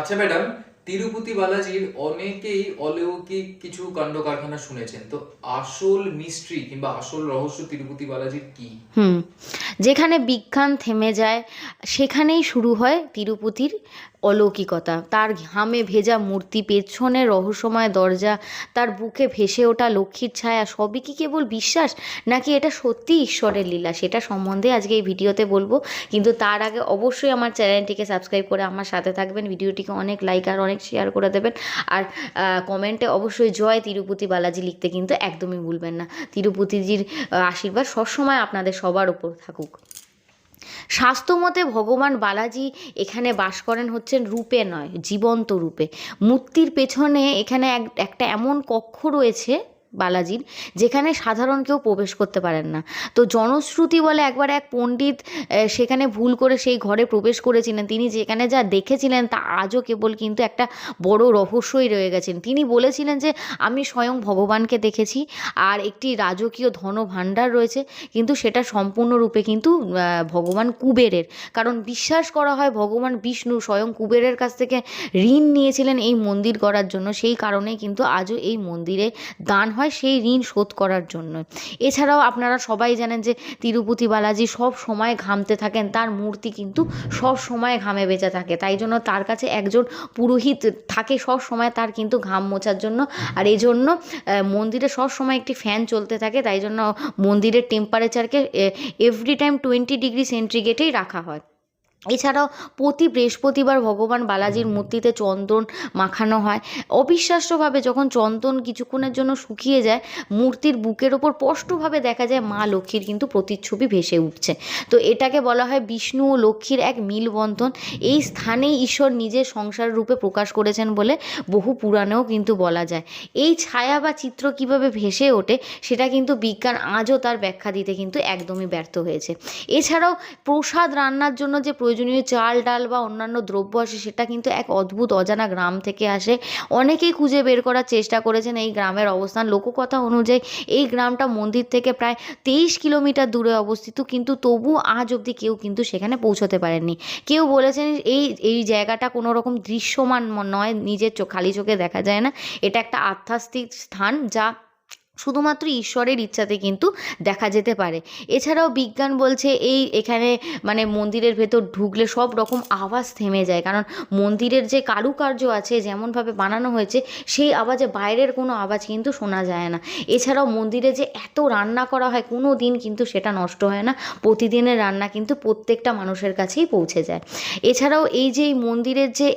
আচ্ছা ম্যাডাম, তিরুপতি বালাজির অনেকেই অলৌকিক কিছু কাণ্ড কারখানা শুনেছেন। তো আসল মিস্ট্রি কিংবা আসল রহস্য তিরুপতি বালাজির কি? হুম, যেখানে বিজ্ঞান থেমে যায়, সেখানেই শুরু হয় তিরুপতির অলৌকিকতা। তার ঘামে ভেজা মূর্তি, পেছনে রহস্যময় দরজা, তার বুকে ভেসে ওঠা লক্ষ্মীর ছায়া, সবই কি কেবল বিশ্বাস? নাকি এটা সত্যি ঈশ্বরের লীলা? সেটা সম্বন্ধে আজকে এই ভিডিওতে বলব। কিন্তু তার আগে অবশ্যই আমার চ্যানেলটিকে সাবস্ক্রাইব করে আমার সাথে থাকবেন। ভিডিওটিকে অনেক লাইক আর অনেক শেয়ার করে দেবেন। আর কমেন্টে অবশ্যই জয় তিরুপতি বালাজি লিখতে কিন্তু একদমই ভুলবেন না। তিরুপতিজির আশীর্বাদ সবসময় আপনাদের সবার উপর থাকুক। স্বাস্থ্যমতে ভগবান বালাজি এখানে বাস করেন হচ্ছেন রূপে নয়, জীবন্ত রূপে। মূর্তির পেছনে এখানে এক, একটা এমন কক্ষ রয়েছে বালাজির, যেখানে সাধারণ কেউ প্রবেশ করতে পারেন না। তো জনশ্রুতি বলে একবার এক পণ্ডিত সেখানে ভুল করে সেই ঘরে প্রবেশ করেছিলেন। তিনি যেখানে যা দেখেছিলেন তা আজও কেবল কিন্তু একটা বড় রহস্যই রয়ে গেছেন। তিনি বলেছিলেন যে, আমি স্বয়ং ভগবানকে দেখেছি আর একটি রাজকীয় ধন ভাণ্ডার রয়েছে, কিন্তু সেটা সম্পূর্ণরূপে কিন্তু ভগবান কুবেরের। কারণ বিশ্বাস করা হয় ভগবান বিষ্ণু স্বয়ং কুবেরের কাছ থেকে ঋণ নিয়েছিলেন এই মন্দির করার জন্য। সেই কারণেই কিন্তু আজও এই মন্দিরে দান হয়। সেই ঋণ শোধ করার জন্য। এছাড়াও আপনারা সবাই জানেন যে তিরুপতি বালাজি সব সময় ঘামতে থাকেন, তার মূর্তি কিন্তু সব সময় ঘামে বেঁচে থাকে। তাই জন্য তার কাছে একজন পুরোহিত থাকে সব সময়, তার কিন্তু ঘাম মোছার জন্য। আর এই জন্য মন্দিরে সব সময় একটি ফ্যান চলতে থাকে, তাই জন্য মন্দিরের টেম্পারেচারকে এভরি টাইম টোয়েন্টি ডিগ্রি সেন্টিগ্রেডেই রাখা হয়। এছাড়াও প্রতি বৃহস্পতিবার ভগবান বালাজির মূর্তিতে চন্দন মাখানো হয়। অবিশ্বাস্যভাবে যখন চন্দন কিছুক্ষণের জন্য শুকিয়ে যায় মূর্তির বুকের ওপর স্পষ্টভাবে দেখা যায় মা লক্ষ্মীর কিন্তু প্রতিচ্ছবি ভেসে উঠছে। তো এটাকে বলা হয় বিষ্ণু ও লক্ষ্মীর এক মিলবন্ধন। এই স্থানেই ঈশ্বর নিজের সংসার রূপে প্রকাশ করেছেন বলে বহু পুরাণেও কিন্তু বলা যায়। এই ছায়া বা চিত্র কীভাবে ভেসে ওঠে সেটা কিন্তু বিজ্ঞান আজও তার ব্যাখ্যা দিতে কিন্তু একদমই ব্যর্থ হয়েছে। এছাড়াও প্রসাদ রান্নার জন্য যে প্রয়োজনীয় চাল, ডাল বা অন্যান্য দ্রব্য আসে, সেটা কিন্তু এক অদ্ভুত, অজানা গ্রাম থেকে আসে। অনেকেই খুঁজে বের করার চেষ্টা করেছেন এই গ্রামের অবস্থান। লোককথা অনুযায়ী এই গ্রামটা মন্দির থেকে প্রায় তেইশ কিলোমিটার দূরে অবস্থিত, কিন্তু তবু আজ অবধি কেউ কিন্তু সেখানে পৌঁছতে পারেননি। কেউ বলেছেন এই এই জায়গাটা কোনো রকম দৃশ্যমান নয়, নিজের চোখ খালি চোখে দেখা যায় না। এটা একটা আধ্যাত্মিক স্থান যা শুধুমাত্র ঈশ্বরের ইচ্ছাতে কিন্তু দেখা যেতে পারে। এছাড়াও বিজ্ঞান বলছে এই এখানে মানে মন্দিরের ভেতর ঢুকলে সব রকম আওয়াজ থেমে যায়। কারণ মন্দিরের যে কারুকার্য আছে, যেমনভাবে বানানো হয়েছে, সেই আওয়াজে বাইরের কোনো আওয়াজ কিন্তু শোনা যায় না। এছাড়াও মন্দিরে যে এত রান্না করা হয়, কোনো দিন কিন্তু সেটা নষ্ট হয় না। প্রতিদিনের রান্না কিন্তু প্রত্যেকটা মানুষের কাছেই পৌঁছে যায়। এছাড়াও এই যে মন্দিরের যে